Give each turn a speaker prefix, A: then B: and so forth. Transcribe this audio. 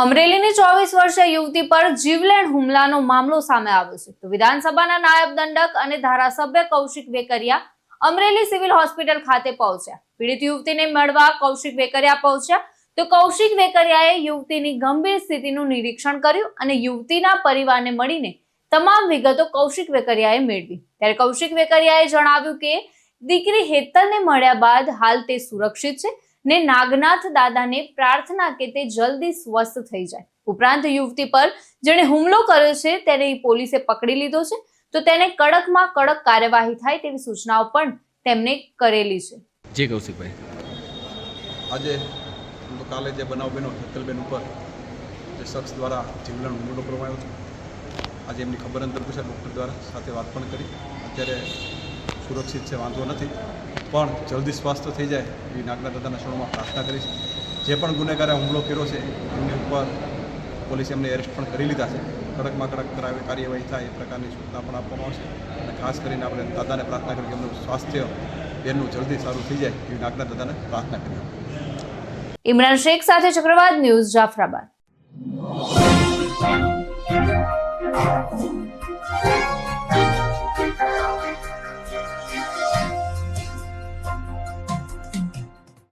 A: અમરેલીની ચોવીસ વર્ષીય યુવતી પર જીવલેણ હુમલાનો મામલો સામે આવ્યો છે. તો વિધાનસભાના નાયબ દંડક અને ધારાસભ્ય કૌશિક વેકરિયા અમરેલી સિવિલ હોસ્પિટલ ખાતે પહોંચ્યા. પીડિત યુવતીને મળવા કૌશિક વેકરિયા પહોંચ્યા. તો કૌશિક વેકરિયાએ યુવતીની ગંભીર સ્થિતિનું નિરીક્ષણ કર્યું અને યુવતીના પરિવારને મળીને તમામ વિગતો કૌશિક વેકરિયાએ મેળવી. ત્યારે કૌશિક વેકરિયાએ જણાવ્યું કે, દીકરી હેતલને મળ્યા બાદ હાલ તે સુરક્ષિત છે. ને નાગનાથ દાદાને પ્રાર્થના કે તે જલ્દી સ્વસ્થ થઈ જાય. ઉપરાંત યુવતી પર જેણે હુમલો કર્યો છે તેને પોલીસે પકડી લીધો છે તો તેને કડકમાં કડક કાર્યવાહી થાય તેવી સૂચનાઓ પણ તેમણે કરેલી છે.
B: જે કૌશિકભાઈ.
C: આજે કાલે જે બનાવ બન્યો હેતલબેન ઉપર જે શખ્સ દ્વારા જીવલેણ હુમલો કરવામાં આવ્યો હતો. આજે એમની ખબર અંતર પૂછ્યા ડૉક્ટર દ્વારા સાથે વાત પણ કરી. અત્યારે સુરક્ષિત છે વાંધો નથી. પણ જલ્દી સ્વસ્થ થઈ જાય એવી નાગના દાદાના શરણમાં પ્રાર્થના કરીશ. જે પણ ગુનેગારે હુમલો કર્યો છે, એમની ઉપર પોલીસે એમને એરેસ્ટ પણ કરી લીધા છે. કડકમાં કડક કાર્યવાહી થાય એ પ્રકારની સૂચના પણ આપવામાં આવશે. અને ખાસ કરીને આપણે દાદાને પ્રાર્થના કરી કે એમનું સ્વાસ્થ્ય બેનનું જલ્દી સારું થઈ જાય એવી નાગના દાદાને પ્રાર્થના કરી
A: ઇમરાન શેખ સાથે ચક્રવાત ન્યૂઝ જાફરાબાદ.